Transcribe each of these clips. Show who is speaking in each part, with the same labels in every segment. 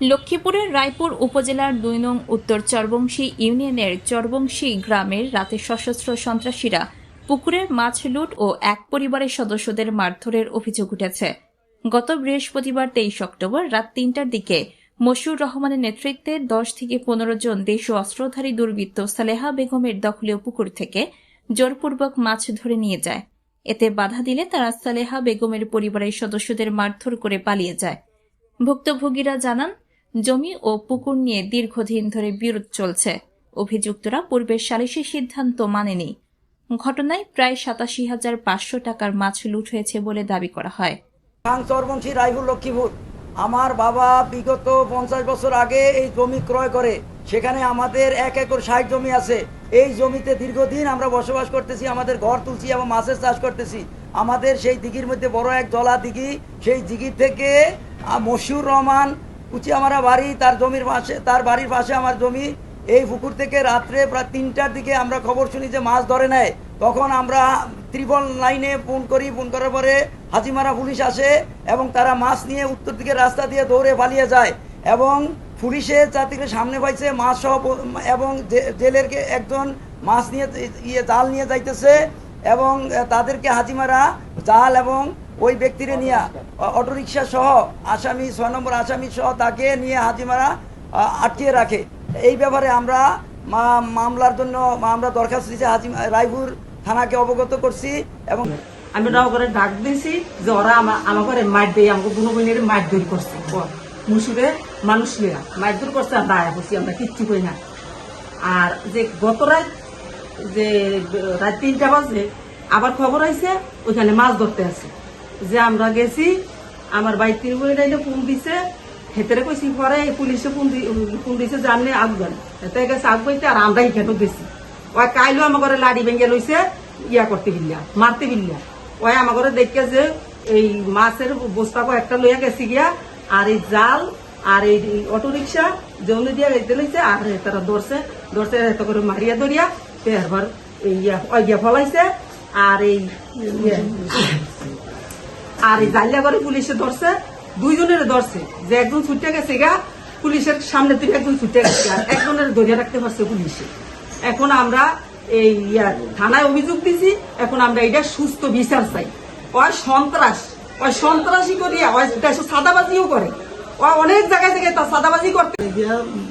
Speaker 1: লক্ষ্মীপুরের রায়পুর উপজেলার দুই নং উত্তর চরবংশী ইউনিয়নের চরবংশী গ্রামের রাতে সশস্ত্র সন্ত্রাসীরা পুকুরের মাছ লুট ও এক পরিবারের সদস্যদের মারধরের অভিযোগ উঠেছে। গত বৃহস্পতিবার তেইশ অক্টোবর রাত তিনটার দিকে মশিউর রহমানের নেতৃত্বে দশ থেকে পনেরো জন দেশ অস্ত্রধারী দুর্বৃত্ত সালেহা বেগমের দখলীয় পুকুর থেকে জোরপূর্বক মাছ ধরে নিয়ে যায়। এতে বাধা দিলে তারা সালেহা বেগমের পরিবারের সদস্যদের মারধর করে পালিয়ে যায়। ভুক্তভোগীরা জানান জমি ও পুকুর নিয়ে দীর্ঘদিন ধরে বিরোধ চলছে। অভিযুক্তরা পূর্বের সালিসি সিদ্ধান্ত মানেনি। ঘটনায় প্রায় সাতাশি হাজার পাঁচশো টাকার মাছ লুট হয়েছে বলে দাবি করা হয়।
Speaker 2: আমার বাবা বিগত পঞ্চাশ বছর আগে এই জমি ক্রয় করে। সেখানে আমাদের এক একর ষাট জমি আছে। এই জমিতে দীর্ঘদিন আমরা বসবাস করতেছি, আমাদের ঘর তুলছি এবং মাছের চাষ করতেছি। আমাদের সেই দিঘির মধ্যে বড় এক জলা দিঘি সেই দিঘির থেকে মশিউর রহমান কুচিয়ামারা বাড়ি, তার জমির পাশে, তার বাড়ির পাশে আমার জমি। এই পুকুর থেকে রাত্রে প্রায় তিনটার দিকে আমরা খবর শুনি যে মাছ ধরে নেয়। তখন আমরা ত্রিপল লাইনে ফোন করি। ফোন করার পরে হাজিমারা পুলিশ আসে এবং তারা মাছ নিয়ে উত্তর দিকে রাস্তা দিয়ে দৌড়ে পালিয়ে যায় এবং পুলিশে যাত্রীকে সামনে পাইছে, মাছ সহ এবং জে- জেলের একজন মাছ নিয়ে ইয়ে জাল নিয়ে যাইতেছে এবং তাদেরকে হাজিমারা জাল এবং ওই ব্যক্তিরে নিয়ে অটোরিকশা সহ আসামি, ছয় নম্বর আসামি সহ তাকে নিয়ে হাজিমারা আটকিয়ে রাখে। এই ব্যাপারে আমরা মামলার জন্য আমরা দরখাস্ত দিয়েছি হাজি রায়পুর থানাকে অবগত করছি এবং
Speaker 3: আমি ওরা করে ডাক দিয়েছি যে ওরা আমা- আমার ঘরে মাঠ দিয়ে, আমাকে বুনো বোনের মাঠ দূর করছে। মুসুরে মানুষ লিয়া মাঠ দূর করছে আমরা আয়া করছি আমরা কিচ্ছু কই না। আর যে গত রাত, যে, রাত তিনটা বাজে, আবার খবর আইছে, ওইখানে মাছ ধরতে আছে। যে আমরা গেছি আমার বাইর তিন বই ডাইলে ফোন দিছে। হেতেরে কইছি পরে পুলিশে ফোন ফোন দিছে আপনি আগুন হেতে গেছে আগ বইতে আর আমরা এখানে গেছি ওই কাইলো আমার ঘরে লাড়ি ভেঙে লইছে ইয়া করতে বিল্লা মারতে বিল্লা ওই আমার ঘরে দেখে যে এই মাছের বস্তা একটা লইয়া গেছি গিয়া আর এই জাল আর এই অটো রিক্সা দিয়া গাইতে লইছে আর তারা ধরছে ধরছে এত করে মারিয়া ধরিয়া এই ইয়া ফলাইছে আর এই ইয়ে, আর এই করে পুলিশে ধরছে দুইজনের ধরছে। যে একজন ছুটে গেছে গা পুলিশের সামনে থেকে একজন ছুটে গেছে আর একজনের ধরিয়া রাখতে পারছে পুলিশে। এখন আমরা এই ইয়া থানায় অভিযোগ দিছি এখন আমরা এটা সুস্থ বিচার চাই। ওই সন্ত্রাস ওই সন্ত্রাসী করিয়া ওই দেশে সাদাবাজিও করে। ও অনেক জায়গায় থেকে তার সাদাবাজি করতে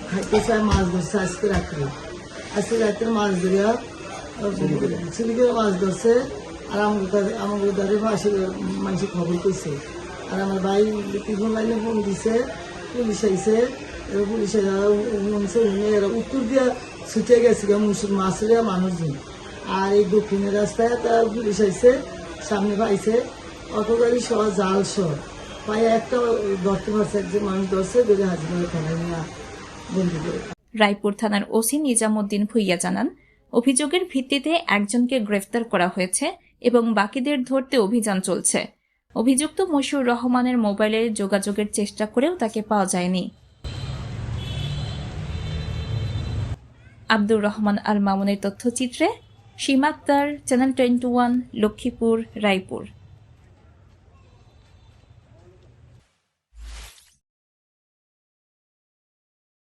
Speaker 4: খাইতে চায় মাছ ধরছে আজকে রাত্রে। আজকে রাত্রে মাছ ধরিয়া ছেলেকে মাছ ধরছে। আর আমাকে আমাকে দাঁড়িয়ে পাশে মানুষের খবর কইছে। আর আমার ভাই টিফোন লাইনে ফোন দিছে, পুলিশ আইছে এবার পুলিশ এরা উত্তর দিয়া ছুটে গেছে মুসুর মাছের মানুষজন। আর এই দক্ষিণের রাস্তায় তার পুলিশ আইছে, সামনে পাইছে অটো গাড়ি সহ জাল সহ। পায়ে একটা ধরতে পারছে, একজন মানুষ ধরছে ধরে হাজির থানায় নিয়ে করে।
Speaker 1: রায়পুর থানার ওসি নিজামুদ্দিন ভুইয়া জানান, অভিযোগের ভিত্তিতে একজনকে গ্রেফতার করা হয়েছে। এবং বাকিদের ধরতে অভিযান চলছে। অভিযুক্ত মশিউর রহমানের মোবাইলে যোগাযোগের চেষ্টা করেও তাকে পাওয়া যায়নি। আব্দুর রহমান আল মামুনের তথ্যচিত্রে সীমাক্তার channel twenty one, Lakshmipur, Raipur.